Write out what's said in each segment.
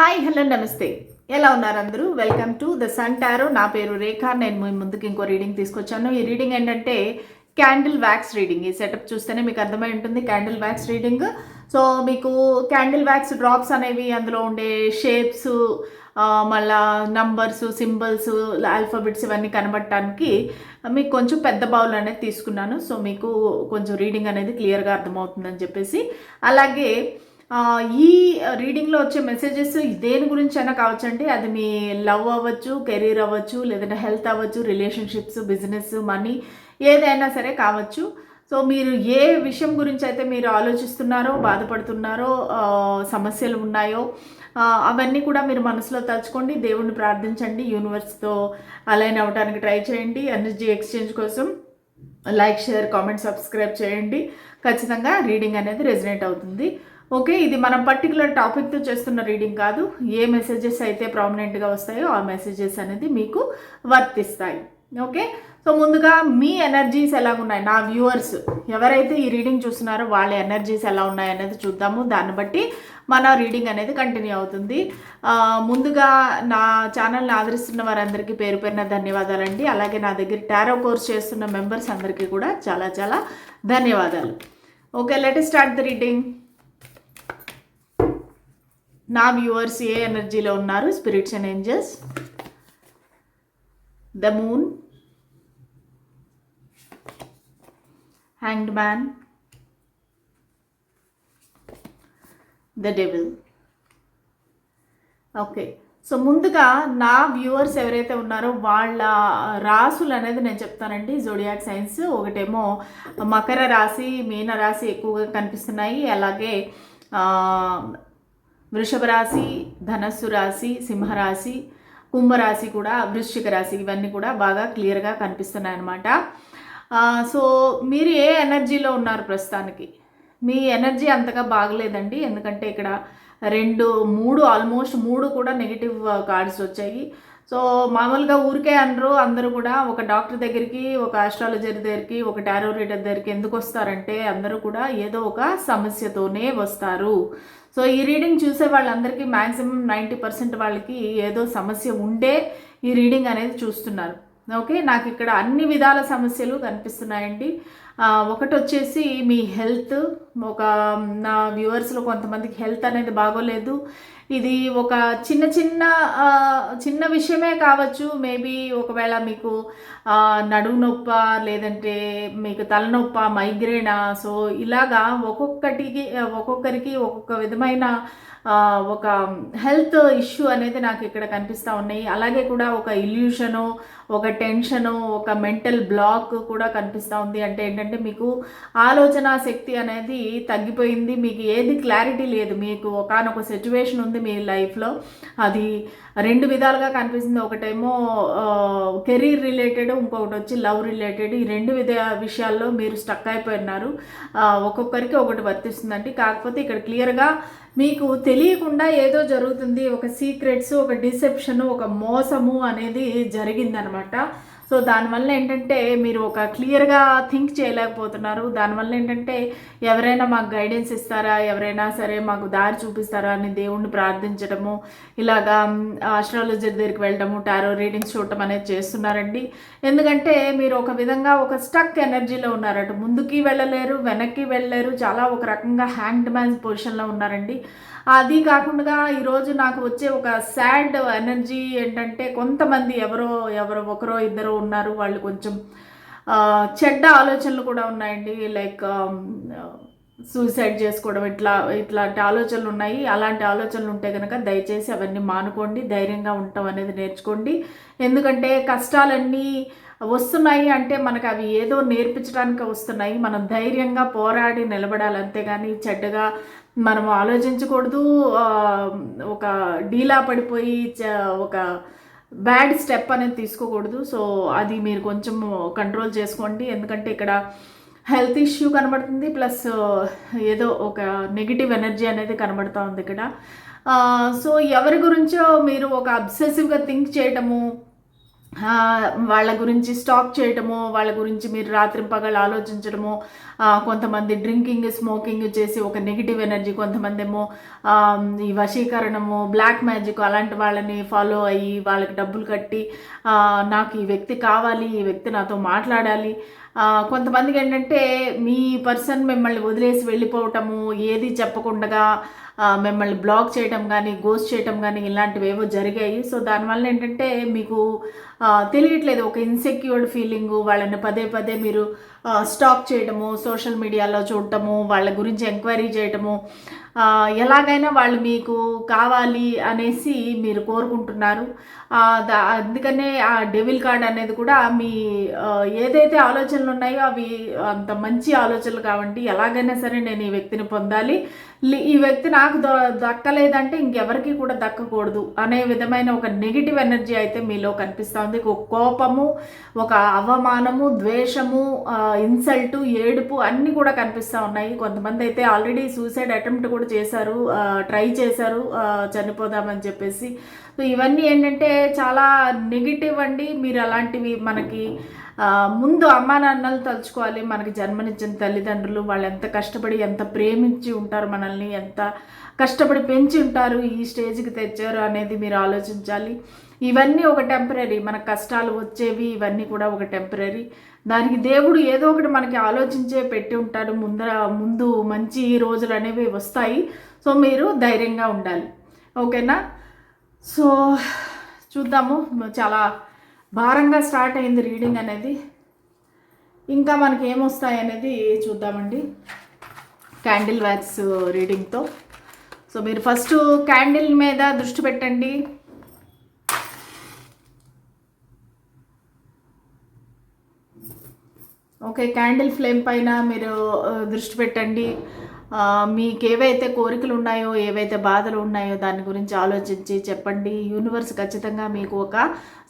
Hi hello నమస్తే. ఎలా ఉన్నారు అందరూ? Welcome to the sun tarot నా పేరు రేఖ నేను మీ ముందుకు ఇంకో రీడింగ్ తీసుకొచ్చాను. ఈ రీడింగ్ ఏంటంటే క్యాండిల్ వ్యాక్స్ రీడింగ్ ఈ సెటప్ చూస్తేనే మీకు అర్థమై ఉంటుంది క్యాండిల్ వ్యాక్స్ రీడింగ్ సో మీకు క్యాండిల్ వ్యాక్స్ డ్రాప్స్ అనేవి అందులో ఉండే షేప్స్ మళ్ళా నంబర్స్ సింబల్స్ ఆల్ఫాబెట్స్ ఇవన్నీ కనబడటానికి మీకు కొంచెం పెద్ద బౌల్ అనేది తీసుకున్నాను. సో మీకు కొంచెం రీడింగ్ అనేది క్లియర్గా అర్థమవుతుందని చెప్పేసి. అలాగే ఈ రీడింగ్లో వచ్చే మెసేజెస్ దేని గురించి అయినా కావచ్చండి? అది మీ లవ్ అవ్వచ్చు కెరీర్ అవ్వచ్చు లేదంటే హెల్త్ అవ్వచ్చు రిలేషన్షిప్స్ బిజినెస్ మనీ ఏదైనా సరే కావచ్చు. సో మీరు ఏ విషయం గురించి అయితే మీరు ఆలోచిస్తున్నారో బాధపడుతున్నారో సమస్యలు ఉన్నాయో అవన్నీ కూడా మీరు మనసులో తలుచుకోండి. దేవుణ్ణి ప్రార్థించండి. యూనివర్స్తో అలైన్ అవ్వడానికి ట్రై చేయండి. ఎనర్జీ ఎక్స్చేంజ్ కోసం లైక్ షేర్ కామెంట్ సబ్స్క్రైబ్ చేయండి. ఖచ్చితంగా రీడింగ్ అనేది రెజినేట్ అవుతుంది. ఓకే ఇది మనం పర్టికులర్ టాపిక్తో చేస్తున్న రీడింగ్ కాదు. ఏ మెసేజెస్ అయితే ప్రామినెంట్గా వస్తాయో ఆ మెసేజెస్ అనేది మీకు వర్తిస్తాయి. ఓకే? సో ముందుగా మీ ఎనర్జీస్ ఎలా ఉన్నాయి నా వ్యూవర్స్ ఎవరైతే ఈ రీడింగ్ చూస్తున్నారో వాళ్ళ ఎనర్జీస్ ఎలా ఉన్నాయి అనేది చూద్దాము. దాన్ని బట్టి మన రీడింగ్ అనేది కంటిన్యూ అవుతుంది. ముందుగా నా ఛానల్ని ఆదరిస్తున్న వారందరికీ పేరు పేరున ధన్యవాదాలండి. అలాగే నా దగ్గర టారో కోర్స్ చేస్తున్న మెంబర్స్ అందరికీ కూడా చాలా చాలా ధన్యవాదాలు. Okay let start the reading నా వ్యూవర్స్ ఏ ఎనర్జీలో ఉన్నారు? Spirits and angels the moon hanged man the devil okay so ముందుగా నా వ్యూవర్స్ ఎవరైతే ఉన్నారో వాళ్ళ రాసులు అనేది నేను చెప్తానండి. జోడియాక్ సైన్స్ ఒకటేమో మకర రాశి మీన రాశి ఎక్కువగా కనిపిస్తున్నాయి. అలాగే వృషభ రాశి ధనస్సు రాశి సింహరాశి కుంభరాశి కూడా వృశ్చిక రాశి ఇవన్నీ కూడా బాగా క్లియర్గా కనిపిస్తున్నాయి అన్నమాట సో మీరు ఏ ఎనర్జీలో ఉన్నారు ప్రస్తుతానికి? మీ ఎనర్జీ అంతగా బాగలేదండి. ఎందుకంటే ఇక్కడ రెండు మూడు ఆల్మోస్ట్ మూడు కూడా నెగిటివ్ కార్డ్స్ వచ్చాయి. సో మామూలుగా ఊరికే అనరు అందరూ కూడా ఒక డాక్టర్ దగ్గరికి ఒక ఆస్ట్రాలజర్ దగ్గరికి ఒక టారో రీడర్ దగ్గరికి ఎందుకు వస్తారంటే అందరూ కూడా ఏదో ఒక సమస్యతోనే వస్తారు. సో ఈ రీడింగ్ చూసే వాళ్ళందరికీ మ్యాక్సిమం నైంటీ పర్సెంట్ వాళ్ళకి ఏదో సమస్య ఉండే ఈ రీడింగ్ అనేది చూస్తున్నారు. ఓకే నాకు ఇక్కడ అన్ని విధాల సమస్యలు కనిపిస్తున్నాయండి. ఒకటి వచ్చేసి మీ హెల్త్ ఒక నా వ్యూవర్స్లో కొంతమందికి హెల్త్ అనేది బాగోలేదు. ఇది ఒక చిన్న చిన్న చిన్న విషయమే కావచ్చు. మేబీ ఒకవేళ మీకు నడుము నొప్ప లేదంటే మీకు తలనొప్ప మైగ్రేనా సో ఇలాగా ఒక్కొక్కటికి ఒక్కొక్కరికి ఒక్కొక్క విధమైన ఒక హెల్త్ ఇష్యూ అనేది నాకు ఇక్కడ కనిపిస్తూ ఉన్నాయి. అలాగే కూడా ఒక ఇల్యూషను ఒక టెన్షను ఒక మెంటల్ బ్లాక్ కూడా కనిపిస్తూ ఉంది. అంటే ఏంటంటే మీకు ఆలోచన శక్తి అనేది తగ్గిపోయింది. మీకు ఏది క్లారిటీ లేదు. మీకు ఒకనొక సిచ్యువేషన్ ఉంది మీ లైఫ్లో. అది రెండు విధాలుగా కనిపిస్తుంది. ఒకటేమో కెరీర్ రిలేటెడ్ ఇంకొకటి వచ్చి లవ్ రిలేటెడ్. ఈ రెండు విధ విషయాల్లో మీరు స్టక్ అయిపోయినారు. ఒక్కొక్కరికి ఒకటి వర్తిస్తుందండి. కాకపోతే ఇక్కడ క్లియర్గా మీకు తెలియకుండా ఏదో జరుగుతుంది ఒక సీక్రెట్స్ ఒక డిసెప్షన్ ఒక మోసము అనేది జరిగిందనమాట. సో దానివల్ల ఏంటంటే మీరు ఒక క్లియర్గా థింక్ చేయలేకపోతున్నారు. దానివల్ల ఏంటంటే ఎవరైనా మాకు గైడెన్స్ ఇస్తారా? ఎవరైనా సరే మాకు దారి చూపిస్తారా అని దేవుణ్ణి ప్రార్థించడము ఇలాగా ఆస్ట్రాలజర్ దగ్గరికి వెళ్ళడము టారో రీడింగ్స్ చూడటం అనేది చేస్తున్నారండి. ఎందుకంటే మీరు ఒక విధంగా ఒక స్టక్ ఎనర్జీలో ఉన్నారట. ముందుకి వెళ్ళలేరు వెనక్కి వెళ్ళలేరు చాలా ఒక రకంగా హ్యాండ్ మ్యాన్ పొజిషన్లో ఉన్నారండి. అది కాకుండా ఈరోజు నాకు వచ్చే ఒక సాడ్ ఎనర్జీ ఏంటంటే కొంతమంది ఎవరో ఎవరో ఒకరో ఇద్దరో ఉన్నారు. వాళ్ళు కొంచెం చెడ్డ ఆలోచనలు కూడా ఉన్నాయండి. లైక్ సూసైడ్ చేసుకోవడం ఇట్లా ఇట్లాంటి ఆలోచనలు ఉన్నాయి. అలాంటి ఆలోచనలు ఉంటే కనుక దయచేసి అవన్నీ మానుకోండి. ధైర్యంగా ఉండటం అనేది నేర్చుకోండి. ఎందుకంటే కష్టాలన్నీ వస్తున్నాయి అంటే మనకు అవి ఏదో నేర్పించడానికి వస్తున్నాయి. మనం ధైర్యంగా పోరాడి నిలబడాలి అంతేగాని చెడ్డగా మనం ఆలోచించకూడదు. ఒక డీలా పడిపోయి చ- ఒక బ్యాడ్ స్టెప్ అనేది తీసుకోకూడదు. సో అది మీరు కొంచెం కంట్రోల్ చేసుకోండి. ఎందుకంటే ఇక్కడ హెల్త్ ఇష్యూ కనబడుతుంది. ప్లస్ ఏదో ఒక నెగిటివ్ ఎనర్జీ అనేది కనబడుతూ ఉంది ఇక్కడ. సో ఎవరి గురించో మీరు ఒక అబ్సెసివ్గా థింక్ చేయటము వాళ్ళ గురించి స్టాక్ చేయటము వాళ్ళ గురించి మీరు రాత్రి పగలు ఆలోచించడము కొంతమంది డ్రింకింగ్ స్మోకింగ్ చేసి ఒక నెగిటివ్ ఎనర్జీ కొంతమంది ఏమో ఈ వశీకరణము బ్లాక్ మ్యాజిక్ అలాంటి వాళ్ళని ఫాలో అయ్యి వాళ్ళకి డబ్బులు కట్టి నాకు ఈ వ్యక్తి కావాలి ఈ వ్యక్తి నాతో మాట్లాడాలి కొంతమందికి ఏంటంటే మీ పర్సన్ మిమ్మల్ని వదిలేసి వెళ్ళిపోవటము ఏది చెప్పకుండా మిమ్మల్ని బ్లాక్ చేయటం కానీ గోస్ట్ చేయటం కానీ ఇలాంటివి ఏవో జరిగాయి. సో దానివల్ల ఏంటంటే మీకు తెలియట్లేదు. ఒక ఇన్సెక్యూర్డ్ ఫీలింగు వాళ్ళని పదే పదే మీరు స్టాక్ చేయడము సోషల్ మీడియాలో చూడటము వాళ్ళ గురించి ఎంక్వైరీ చేయటము ఎలాగైనా వాళ్ళు మీకు కావాలి అనేసి మీరు కోరుకుంటున్నారు. అందుకనే ఆ డెవిల్ కార్డ్ అనేది కూడా మీ ఏదైతే ఆలోచనలు ఉన్నాయో అవి అంత మంచి ఆలోచనలు కాబట్టి ఎలాగైనా సరే నేను ఈ వ్యక్తిని పొందాలి. ఈ వ్యక్తి నాకు దక్కలేదంటే ఇంకెవరికి కూడా దక్కకూడదు అనే విధమైన ఒక నెగిటివ్ ఎనర్జీ అయితే మీలో కనిపిస్తుంది ఒక కోపము ఒక అవమానము ద్వేషము ఇన్సల్ట్ ఏడుపు అన్నీ కూడా కనిపిస్తూ ఉన్నాయి. కొంతమంది అయితే ఆల్రెడీ సూసైడ్ అటెంప్ట్ కూడా చేశారు. ట్రై చేశారు. చనిపోదామని చెప్పేసి. సో ఇవన్నీ ఏంటంటే చాలా నెగిటివ్ అండి. మీరు అలాంటివి మనకి ముందు అమ్మా నాన్నలు తలుచుకోవాలి. మనకి జన్మనిచ్చిన తల్లిదండ్రులు వాళ్ళు ఎంత కష్టపడి ఎంత ప్రేమించి ఉంటారు మనల్ని ఎంత కష్టపడి పెంచి ఉంటారు ఈ స్టేజ్కి తెచ్చారు అనేది మీరు ఆలోచించాలి. ఇవన్నీ ఒక టెంపరీ మన కష్టాలు వచ్చేవి ఇవన్నీ కూడా ఒక టెంపరీ దానికి దేవుడు ఏదో ఒకటి మనకి ఆలోచించే పెట్టి ఉంటాడు. ముందర ముందు మంచి రోజులు అనేవి వస్తాయి. సో మీరు ధైర్యంగా ఉండాలి. ఓకేనా? సో చూద్దాము. చాలా భారంగా స్టార్ట్ అయింది రీడింగ్ అనేది. ఇంకా మనకి ఏమొస్తాయి అనేది చూద్దామండి. క్యాండిల్ వ్యాక్స్ రీడింగ్తో సో మీరు ఫస్ట్ క్యాండిల్ మీద దృష్టి పెట్టండి. ఓకే క్యాండిల్ ఫ్లేమ్ పైన మీరు దృష్టి పెట్టండి. మీకు ఏవైతే కోరికలు ఉన్నాయో ఏవైతే బాధలు ఉన్నాయో దాని గురించి ఆలోచించి చెప్పండి. యూనివర్స్ ఖచ్చితంగా మీకు ఒక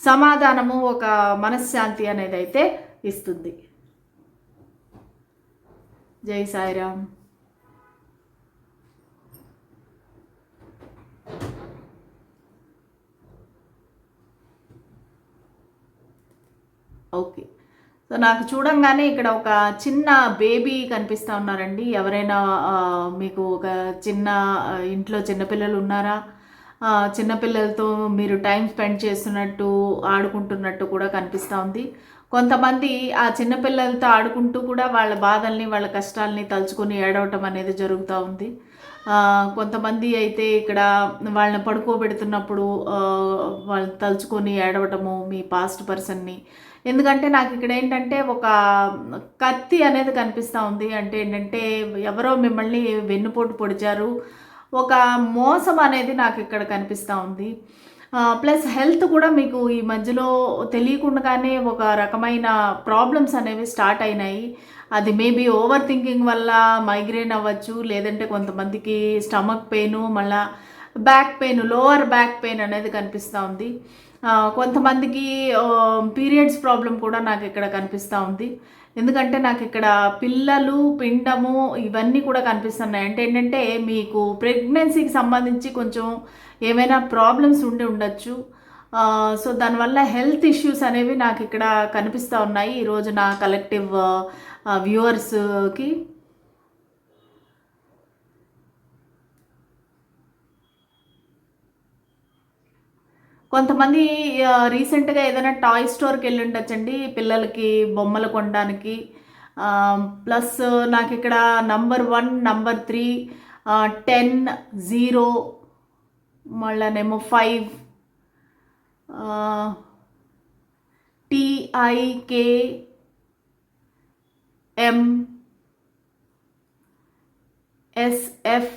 సమాధానము ఒక మనశ్శాంతి అనేది అయితే ఇస్తుంది. జై సాయిరామ్. ఓకే. సో నాకు చూడంగానే ఇక్కడ ఒక చిన్న బేబీ కనిపిస్తూ ఉన్నారండి. ఎవరైనా మీకు ఒక చిన్న ఇంట్లో చిన్నపిల్లలు ఉన్నారా? చిన్నపిల్లలతో మీరు టైం స్పెండ్ చేస్తున్నట్టు ఆడుకుంటున్నట్టు కూడా కనిపిస్తూ ఉంది. కొంతమంది ఆ చిన్నపిల్లలతో ఆడుకుంటూ కూడా వాళ్ళ బాధల్ని వాళ్ళ కష్టాలని తలుచుకొని ఏడవటం అనేది జరుగుతూ ఉంది. కొంతమంది అయితే ఇక్కడ వాళ్ళని పడుకోబెడుతున్నప్పుడు వాళ్ళు వాళ్ళని తలుచుకొని ఏడవటము మీ పాస్ట్ పర్సన్ని ఎందుకంటే నాకు ఇక్కడ ఏంటంటే ఒక కత్తి అనేది కనిపిస్తూ ఉంది. అంటే ఏంటంటే ఎవరో మిమ్మల్ని వెన్నుపోటు పొడిచారు. ఒక మోసం అనేది నాకు ఇక్కడ కనిపిస్తూ ఉంది. ప్లస్ హెల్త్ కూడా మీకు ఈ మధ్యలో తెలియకుండానే ఒక రకమైన ప్రాబ్లమ్స్ అనేవి స్టార్ట్ అయినాయి. అది మేబీ ఓవర్ థింకింగ్ వల్ల మైగ్రేన్ అవ్వచ్చు లేదంటే కొంతమందికి స్టమక్ పెయిన్ మళ్ళా back pain lower back pain అనేది కనిపిస్తూ ఉంది. కొంతమందికి పీరియడ్స్ ప్రాబ్లం కూడా నాకు ఇక్కడ కనిపిస్తూ ఉంది. ఎందుకంటే నాకు ఇక్కడ పిల్లలు పిండము ఇవన్నీ కూడా కనిపిస్తున్నాయి. అంటే ఏంటంటే మీకు ప్రెగ్నెన్సీకి సంబంధించి కొంచెం ఏమైనా ప్రాబ్లమ్స్ ఉండి ఉండొచ్చు. సో దానివల్ల హెల్త్ ఇష్యూస్ అనేవి నాకు ఇక్కడ కనిపిస్తూ ఉన్నాయి. ఈరోజు నా కలెక్టివ్ వ్యూవర్స్కి కొంతమంది రీసెంట్గా ఏదైనా టాయ్ స్టోర్కి వెళ్ళి ఉండొచ్చండి పిల్లలకి బొమ్మలు కొనడానికి. ప్లస్ నాకు ఇక్కడ number one number three ten zero మళ్ళానేమో five TIK M SF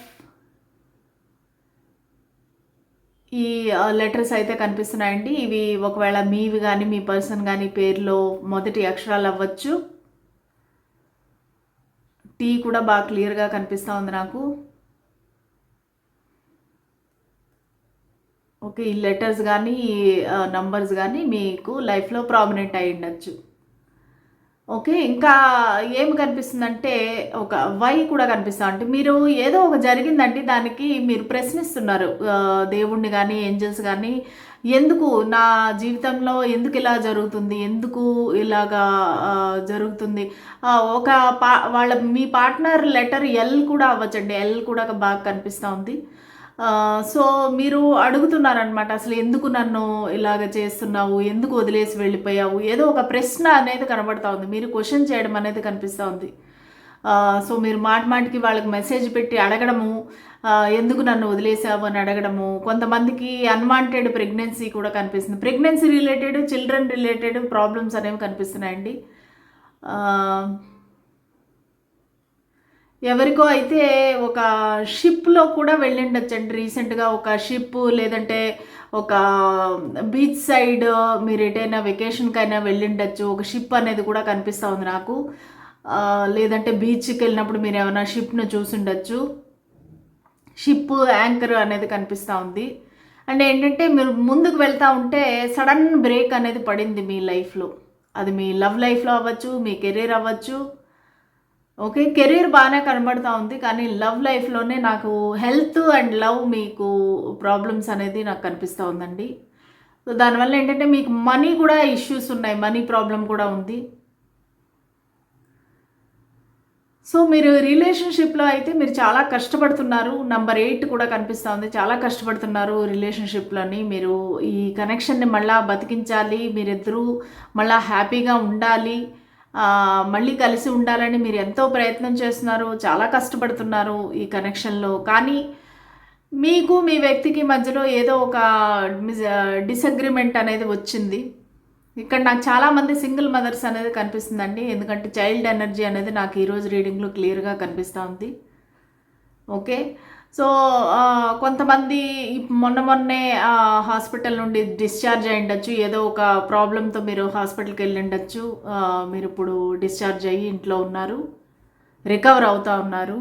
ఈ లెటర్స్ అయితే కనిపిస్తున్నాయండి. ఇవి ఒకవేళ మీవి కానీ మీ పర్సన్ కానీ పేరులో మొదటి అక్షరాలు అవ్వచ్చు. టీ కూడా బాగా క్లియర్గా కనిపిస్తూ ఉంది నాకు. ఓకే ఈ లెటర్స్ కానీ ఈ నంబర్స్ కానీ మీకు లైఫ్లో ప్రామినెంట్ అయి ఉండొచ్చు ఓకే ఇంకా ఏం కనిపిస్తుందంటే ఒక వై కూడా కనిపిస్తుంది అంటే మీరు ఏదో ఒక జరిగిందంటే దానికి మీరు ప్రశ్నిస్తున్నారు దేవుణ్ణి కానీ ఏంజల్స్ కానీ ఎందుకు నా జీవితంలో ఎందుకు ఇలా జరుగుతుంది ఎందుకు ఇలాగా జరుగుతుంది. ఒక పా వాళ్ళ మీ పార్ట్నర్ లెటర్ ఎల్ కూడా అవ్వచ్చండి ఎల్ కూడా బాగా కనిపిస్తూ ఉంది. సో మీరు అడుగుతున్నారనమాట అసలు ఎందుకు నన్ను ఇలాగ చేస్తున్నావు ఎందుకు వదిలేసి వెళ్ళిపోయావు? ఏదో ఒక ప్రశ్న అనేది కనబడతా ఉంది. మీరు క్వశ్చన్ చేయడం అనేది కనిపిస్తూ ఉంది. సో మీరు మాట మాటికి వాళ్ళకి మెసేజ్ పెట్టి అడగడము ఎందుకు నన్ను వదిలేసావు అని అడగడము కొంతమందికి అన్వాంటెడ్ ప్రెగ్నెన్సీ కూడా కనిపిస్తుంది. Pregnancy related children related problems అనేవి కనిపిస్తున్నాయండి. ఎవరికో అయితే ఒక షిప్లో కూడా వెళ్ళిండొచ్చండి. రీసెంట్గా ఒక షిప్ లేదంటే ఒక బీచ్ సైడ్ మీరు ఎటైనా వెకేషన్కైనా వెళ్ళిండొచ్చు. ఒక షిప్ అనేది కూడా కనిపిస్తూ ఉంది నాకు. లేదంటే బీచ్కి వెళ్ళినప్పుడు మీరు ఏమైనా షిప్ను చూసుండొచ్చు. షిప్ యాంకర్ అనేది కనిపిస్తూ ఉంది. అండ్ ఏంటంటే మీరు ముందుకు వెళ్తూ ఉంటే సడన్ బ్రేక్ అనేది పడింది మీ లైఫ్లో. అది మీ లవ్ లైఫ్లో అవ్వచ్చు మీ కెరీర్ అవ్వచ్చు. ఓకే కెరీర్ బాగానే కనబడుతూ ఉంది కానీ లవ్ లైఫ్లోనే నాకు హెల్త్ అండ్ లవ్ మీకు ప్రాబ్లమ్స్ అనేది నాకు కనిపిస్తూ ఉందండి. సో దానివల్ల ఏంటంటే మీకు మనీ కూడా ఇష్యూస్ ఉన్నాయి మనీ ప్రాబ్లం కూడా ఉంది. సో మీరు రిలేషన్షిప్లో అయితే మీరు చాలా కష్టపడుతున్నారు నంబర్ ఎయిట్ కూడా కనిపిస్తూ ఉంది చాలా కష్టపడుతున్నారు రిలేషన్షిప్లోని మీరు ఈ కనెక్షన్ని మళ్ళీ బతికించాలి మీరిద్దరూ మళ్ళీ హ్యాపీగా ఉండాలి. మళ్ళీ కలిసి ఉండాలని మీరు ఎంతో ప్రయత్నం చేస్తున్నారు చాలా కష్టపడుతున్నారు ఈ కనెక్షన్లో. కానీ మీకు మీ వ్యక్తికి మధ్యలో ఏదో ఒక డిసగ్రిమెంట్ అనేది వచ్చింది. ఇక్కడ నాకు చాలామంది సింగిల్ మదర్స్ అనేది కనిపిస్తుందండి. ఎందుకంటే చైల్డ్ ఎనర్జీ అనేది నాకు ఈరోజు రీడింగ్లో క్లియర్గా కనిపిస్తూ ఉంది. ఓకే? సో కొంతమంది మొన్న మొన్నే హాస్పిటల్ నుండి డిశ్చార్జ్ అయి ఉండొచ్చు. ఏదో ఒక ప్రాబ్లంతో మీరు హాస్పిటల్కి వెళ్ళి ఉండొచ్చు. మీరు ఇప్పుడు డిశ్చార్జ్ అయ్యి ఇంట్లో ఉన్నారు. రికవర్ అవుతూ ఉన్నారు.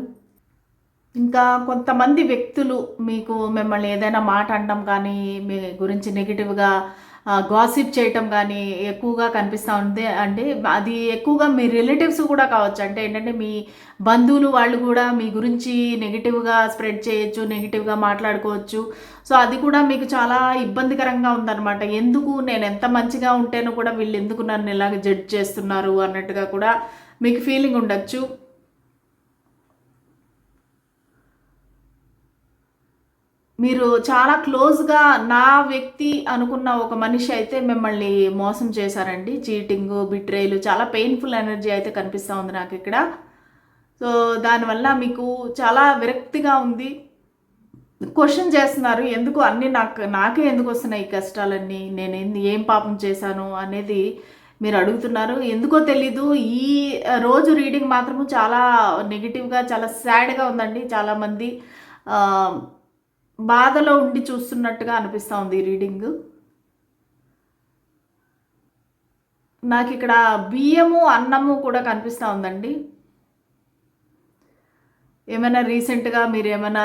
ఇంకా కొంతమంది వ్యక్తులు మీకు మిమ్మల్ని ఏదైనా మాట అనడం కానీ మీ గురించి నెగిటివ్గా గాసిప్ చేయటం కానీ ఎక్కువగా కనిపిస్తూ ఉంది అంటే అది ఎక్కువగా మీ రిలేటివ్స్ కూడా కావచ్చు. అంటే ఏంటంటే మీ బంధువులు వాళ్ళు కూడా మీ గురించి నెగిటివ్గా స్ప్రెడ్ చేయొచ్చు నెగిటివ్గా మాట్లాడుకోవచ్చు. సో అది కూడా మీకు చాలా ఇబ్బందికరంగా ఉందన్నమాట. ఎందుకు నేను ఎంత మంచిగా ఉంటేనో కూడా వీళ్ళు ఎందుకు నన్ను ఇలాగ జడ్జ్ చేస్తున్నారు అన్నట్టుగా కూడా మీకు ఫీలింగ్ ఉండొచ్చు. మీరు చాలా క్లోజ్గా నా వ్యక్తి అనుకున్న ఒక మనిషి అయితే మిమ్మల్ని మోసం చేశారండి. చీటింగ్ బిట్రేలు చాలా పెయిన్ఫుల్ ఎనర్జీ అయితే కనిపిస్తూ ఉంది నాకు ఇక్కడ. సో దానివల్ల మీకు చాలా విరక్తిగా ఉంది. క్వశ్చన్ చేస్తున్నారు ఎందుకు అన్నీ నాకు నాకే ఎందుకు వస్తున్నాయి ఈ కష్టాలన్నీ? నేను ఏం పాపం చేశాను అనేది మీరు అడుగుతున్నారు. ఎందుకో తెలీదు ఈ రోజు రీడింగ్ మాత్రము చాలా నెగిటివ్గా చాలా సాడ్గా ఉందండి. చాలామంది బాధలో ఉండి చూస్తున్నట్టుగా అనిపిస్తూ ఉంది రీడింగ్. నాకు ఇక్కడ బియ్యము అన్నము కూడా కనిపిస్తూ ఉందండి. ఏమైనా రీసెంట్గా మీరు ఏమైనా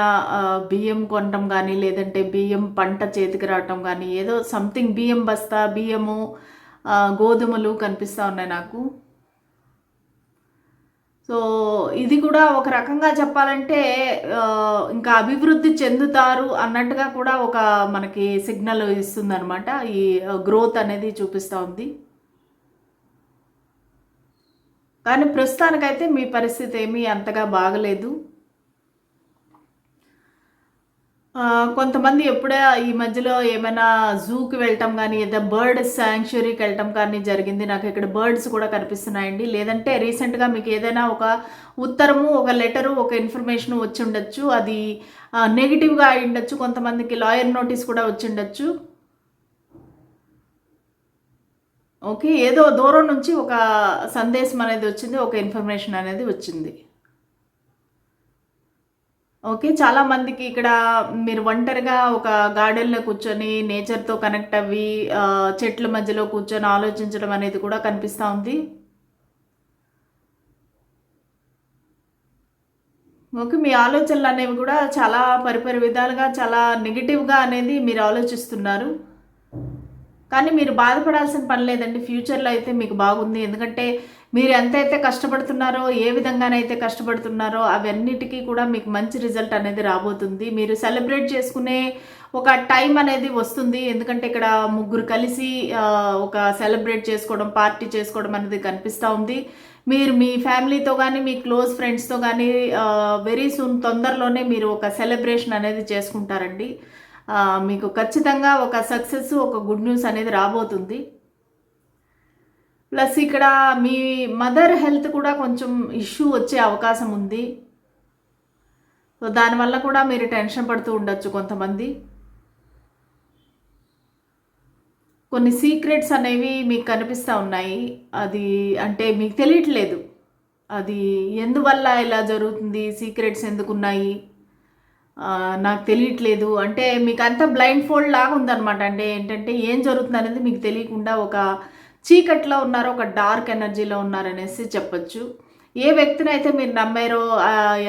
బియ్యం కొనటం కానీ లేదంటే బియ్యం పంట చేతికి రావటం కానీ ఏదో సంథింగ్ బియ్యం బస్తా బియ్యము గోధుమలు కనిపిస్తూ ఉన్నాయి నాకు. సో ఇది కూడా ఒక రకంగా చెప్పాలంటే ఇంకా అభివృద్ధి చెందుతారు అన్నట్టుగా కూడా ఒక మనకి సిగ్నల్ ఇస్తుందన్నమాట. ఈ గ్రోత్ అనేది చూపిస్తూ ఉంది. కానీ ప్రస్తుతానికైతే మీ పరిస్థితి ఏమీ అంతగా బాగలేదు ఆ, కొంతమంది ఎప్పుడే ఈ మధ్యలో ఏమైనా జూకి వెళ్ళటం కానీ ఏదో బర్డ్ శాంక్చురీకి వెళ్ళటం కానీ జరిగింది. నాకు ఇక్కడ బర్డ్స్ కూడా కనిపిస్తున్నాయండి. లేదంటే రీసెంట్గా మీకు ఏదైనా ఒక ఉత్తరము ఒక లెటరు ఒక ఇన్ఫర్మేషన్ వచ్చి ఉండొచ్చు. అది నెగిటివ్గా అయి ఉండొచ్చు. కొంతమందికి లాయర్ నోటీస్ కూడా వచ్చి ఉండొచ్చు. ఓకే ఏదో దూరం నుంచి ఒక సందేశం అనేది వచ్చింది ఒక ఇన్ఫర్మేషన్ అనేది వచ్చింది. ఓకే చాలా మందికి ఇక్కడ మీరు ఒంటరిగా ఒక గార్డెన్లో కూర్చొని నేచర్తో కనెక్ట్ అవ్వి చెట్ల మధ్యలో కూర్చొని ఆలోచించడం అనేది కూడా కనిపిస్తూ ఉంది. ఓకే మీ ఆలోచనలు అనేవి కూడా చాలా పరిపరి విధాలుగా చాలా నెగిటివ్గా అనేది మీరు ఆలోచిస్తున్నారు. కానీ మీరు బాధపడాల్సిన పని లేదండి. ఫ్యూచర్లో అయితే మీకు బాగుంది. ఎందుకంటే మీరు ఎంతైతే కష్టపడుతున్నారో ఏ విధంగానైతే కష్టపడుతున్నారో అవన్నిటికీ కూడా మీకు మంచి రిజల్ట్ అనేది రాబోతుంది. మీరు సెలబ్రేట్ చేసుకునే ఒక టైం అనేది వస్తుంది. ఎందుకంటే ఇక్కడ ముగ్గురు కలిసి ఒక సెలబ్రేట్ చేసుకోవడం పార్టీ చేసుకోవడం అనేది కనిపిస్తూ ఉంది. మీరు మీ ఫ్యామిలీతో కానీ మీ క్లోజ్ ఫ్రెండ్స్తో కానీ వెరీ సూన్ తొందరలోనే మీరు ఒక సెలబ్రేషన్ అనేది చేసుకుంటారండి. మీకు ఖచ్చితంగా ఒక సక్సెస్ ఒక గుడ్ న్యూస్ అనేది రాబోతుంది. ప్లస్ ఇక్కడ మీ మదర్ హెల్త్ కూడా కొంచెం ఇష్యూ వచ్చే అవకాశం ఉంది. సో దానివల్ల కూడా మీరు టెన్షన్ పడుతూ ఉండొచ్చు కొంతమంది. కొన్ని సీక్రెట్స్ అనేవి మీకు కనిపిస్తూ ఉన్నాయి. అది అంటే మీకు తెలియట్లేదు. అది ఎందువల్ల ఇలా జరుగుతుంది? సీక్రెట్స్ ఎందుకున్నాయి నాకు తెలియట్లేదు. అంటే మీకు అంతా బ్లైండ్ ఫోల్డ్ లాగా ఉందన్నమాట. అంటే ఏంటంటే ఏం జరుగుతుంది అనేది మీకు తెలియకుండా ఒక చీకట్లో ఉన్నారు ఒక డార్క్ ఎనర్జీలో ఉన్నారనేసి చెప్పొచ్చు. ఏ వ్యక్తిని అయితే మీరు నమ్మారో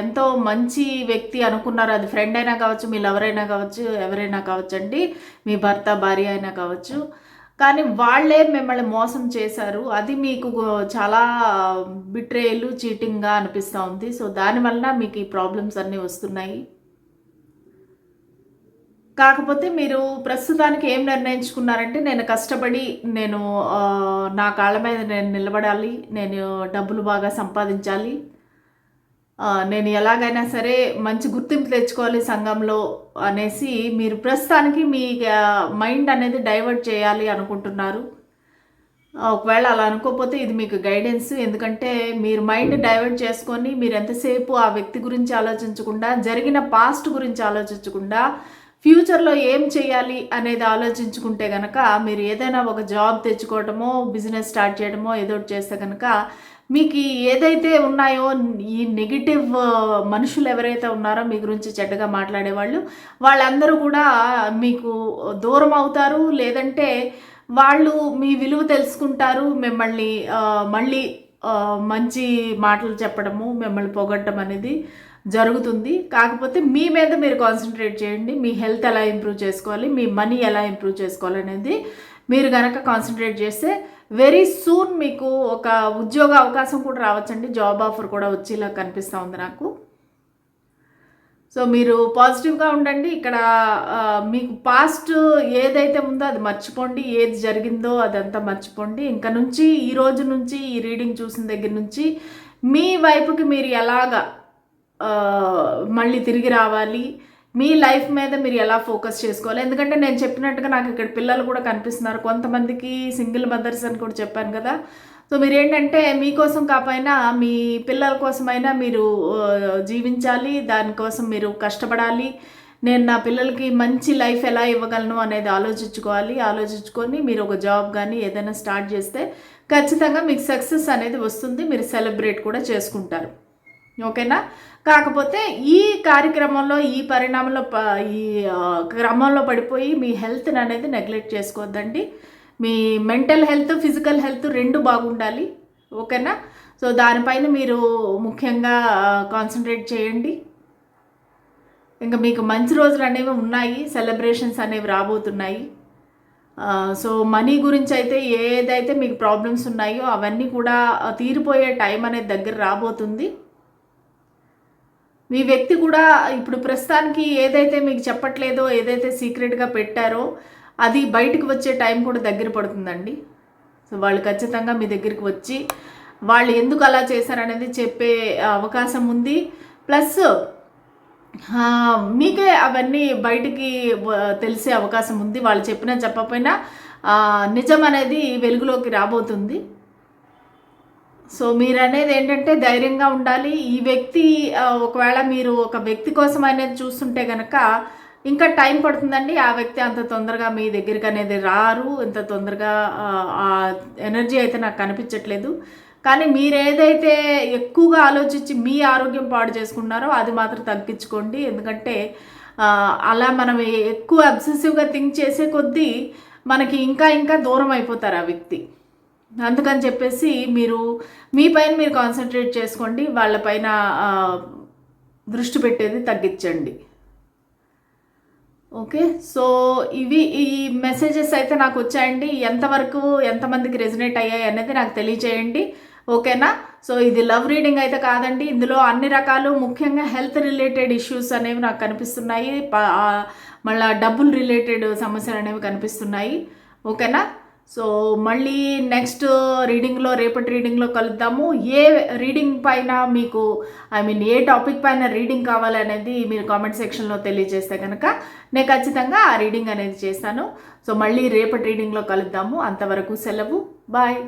ఎంతో మంచి వ్యక్తి అనుకున్నారో అది ఫ్రెండ్ అయినా కావచ్చు మీ లవర్ అయినా కావచ్చు ఎవరైనా కావచ్చు అండి మీ భర్త భార్య అయినా కావచ్చు. కానీ వాళ్ళే మిమ్మల్ని మోసం చేశారు. అది మీకు చాలా బిట్రేయలు చీటింగ్గా అనిపిస్తూ ఉంది. సో దానివల్ల మీకు ఈ ప్రాబ్లమ్స్ అన్నీ వస్తున్నాయి. కాకపోతే మీరు ప్రస్తుతానికి ఏం నిర్ణయించుకున్నారంటే నేను కష్టపడి నేను నా కాళ్ళ మీద నేను నిలబడాలి నేను డబ్బులు బాగా సంపాదించాలి. నేను ఎలాగైనా సరే మంచి గుర్తింపు తెచ్చుకోవాలి సంఘంలో అనేసి మీరు ప్రస్తుతానికి మీ మైండ్ అనేది డైవర్ట్ చేయాలి అనుకుంటున్నారు. ఒకవేళ అలా అనుకోకపోతే ఇది మీకు గైడెన్స్. ఎందుకంటే మీరు మైండ్ డైవర్ట్ చేసుకొని మీరు ఎంతసేపు ఆ వ్యక్తి గురించి ఆలోచించకుండా జరిగిన పాస్ట్ గురించి ఆలోచించకుండా ఫ్యూచర్లో ఏం చేయాలి అనేది ఆలోచించుకుంటే కనుక మీరు ఏదైనా ఒక జాబ్ తెచ్చుకోవటమో బిజినెస్ స్టార్ట్ చేయడమో ఏదో ఒకటి చేస్తే కనుక మీకు ఏదైతే ఉన్నాయో ఈ నెగిటివ్ మనుషులు ఎవరైతే ఉన్నారో మీ గురించి చెడ్డగా మాట్లాడేవాళ్ళు వాళ్ళందరూ కూడా మీకు దూరం అవుతారు. లేదంటే వాళ్ళు మీ విలువ తెలుసుకుంటారు. మిమ్మల్ని మళ్ళీ మంచి మాటలు చెప్పడము మిమ్మల్ని పొగట్టడం అనేది జరుగుతుంది. కాకపోతే మీ మీద మీరు కాన్సన్ట్రేట్ చేయండి. మీ హెల్త్ ఎలా ఇంప్రూవ్ చేసుకోవాలి? మీ మనీ ఎలా ఇంప్రూవ్ చేసుకోవాలి అనేది మీరు కనుక కాన్సన్ట్రేట్ చేస్తే వెరీ సూన్ మీకు ఒక ఉద్యోగ అవకాశం కూడా రావచ్చండి. జాబ్ ఆఫర్ కూడా వచ్చేలా కనిపిస్తూ ఉంది నాకు. సో మీరు పాజిటివ్గా ఉండండి. ఇక్కడ మీకు పాస్ట్ ఏదైతే ఉందో అది మర్చిపోండి. ఏది జరిగిందో అదంతా మర్చిపోండి. ఇంకా నుంచి ఈ రోజు నుంచి ఈ రీడింగ్ చూసిన దగ్గర నుంచి మీ వైపుకి మీరు ఎలాగా మళ్ళీ తిరిగి రావాలి. మీ లైఫ్ మీద మీరు ఎలా ఫోకస్ చేసుకోవాలి? ఎందుకంటే నేను చెప్పినట్టుగా నాకు ఇక్కడ పిల్లలు కూడా కనిపిస్తున్నారు. కొంతమందికి సింగిల్ మదర్స్ అని కూడా చెప్పాను కదా. సో మీరు ఏంటంటే మీకోసం కాకపోయినా మీ పిల్లల కోసమైనా మీరు జీవించాలి. దానికోసం మీరు కష్టపడాలి. నేను నా పిల్లలకి మంచి లైఫ్ ఎలా ఇవ్వగలను అనేది ఆలోచించుకోవాలి. ఆలోచించుకొని మీరు ఒక జాబ్ కానీ ఏదైనా స్టార్ట్ చేస్తే ఖచ్చితంగా మీకు సక్సెస్ అనేది వస్తుంది. మీరు సెలబ్రేట్ కూడా చేసుకుంటారు. ఓకేనా? కాకపోతే ఈ కార్యక్రమంలో ఈ పరిణామంలో ప ఈ క్రమంలో పడిపోయి మీ హెల్త్ని అనేది నెగ్లెక్ట్ చేసుకోవద్దండి. మీ మెంటల్ హెల్త్ ఫిజికల్ హెల్త్ రెండు బాగుండాలి. ఓకేనా? సో దానిపైన మీరు ముఖ్యంగా కాన్సన్ట్రేట్ చేయండి. ఇంకా మీకు మంచి రోజులు అనేవి ఉన్నాయి. సెలబ్రేషన్స్ అనేవి రాబోతున్నాయి. సో మనీ గురించి అయితే ఏదైతే మీకు ప్రాబ్లమ్స్ ఉన్నాయో అవన్నీ కూడా తీరిపోయే టైం అనేది దగ్గర రాబోతుంది. మీ వ్యక్తి కూడా ఇప్పుడు ప్రస్తుతానికి ఏదైతే మీకు చెప్పట్లేదో ఏదైతే సీక్రెట్గా పెట్టారో అది బయటకు వచ్చే టైం కూడా దగ్గర పడుతుందండి. సో వాళ్ళు ఖచ్చితంగా మీ దగ్గరికి వచ్చి వాళ్ళు ఎందుకు అలా చేశారనేది చెప్పే అవకాశం ఉంది. ప్లస్ మీకే అవన్నీ బయటికి తెలిసే అవకాశం ఉంది. వాళ్ళు చెప్పినా చెప్పకపోయినా నిజం అనేది వెలుగులోకి రాబోతుంది. సో మీరు అనేది ఏంటంటే ధైర్యంగా ఉండాలి. ఈ వ్యక్తి ఒకవేళ మీరు ఒక వ్యక్తి కోసం అనేది చూస్తుంటే కనుక ఇంకా టైం పడుతుందండి. ఆ వ్యక్తి అంత తొందరగా మీ దగ్గరికి అనేది రారు. ఇంత తొందరగా ఆ, ఎనర్జీ అయితే నాకు కనిపించట్లేదు. కానీ మీరు ఏదైతే ఎక్కువగా ఆలోచించి మీ ఆరోగ్యం పాడు చేసుకున్నారో అది మాత్రం తగ్గించుకోండి. ఎందుకంటే అలా మనం ఎక్కువ అబ్సెసివ్గా థింక్ చేసే కొద్దీ మనకి ఇంకా ఇంకా దూరం అయిపోతారు ఆ వ్యక్తి. అందుకని చెప్పేసి మీరు మీ పైన మీరు కాన్సన్ట్రేట్ చేసుకోండి వాళ్ళపైన పైన దృష్టి పెట్టేది తగ్గించండి. ఓకే? సో ఇవి ఈ మెసేజెస్ అయితే నాకు వచ్చాయండి. ఎంతవరకు ఎంతమందికి రెజినేట్ అయ్యాయి అనేది నాకు తెలియజేయండి ఓకేనా? సో ఇది లవ్ రీడింగ్ అయితే కాదండి. ఇందులో అన్ని రకాలు ముఖ్యంగా హెల్త్ రిలేటెడ్ ఇష్యూస్ అనేవి నాకు కనిపిస్తున్నాయి. ప- డబ్బులు రిలేటెడ్ సమస్యలు అనేవి కనిపిస్తున్నాయి. ఓకేనా? సో మళ్ళీ నెక్స్ట్ రీడింగ్లో రేపటి రీడింగ్లో కలుద్దాము. ఏ రీడింగ్ పైన మీకు ఐ మీన్ ఏ టాపిక్ పైన రీడింగ్ కావాలనేది మీరు కామెంట్ సెక్షన్లో తెలియజేస్తే కనుక నేను ఖచ్చితంగా ఆ రీడింగ్ అనేది చేస్తాను. సో మళ్ళీ రేపటి రీడింగ్లో కలుద్దాము. అంతవరకు సెలవు. బాయ్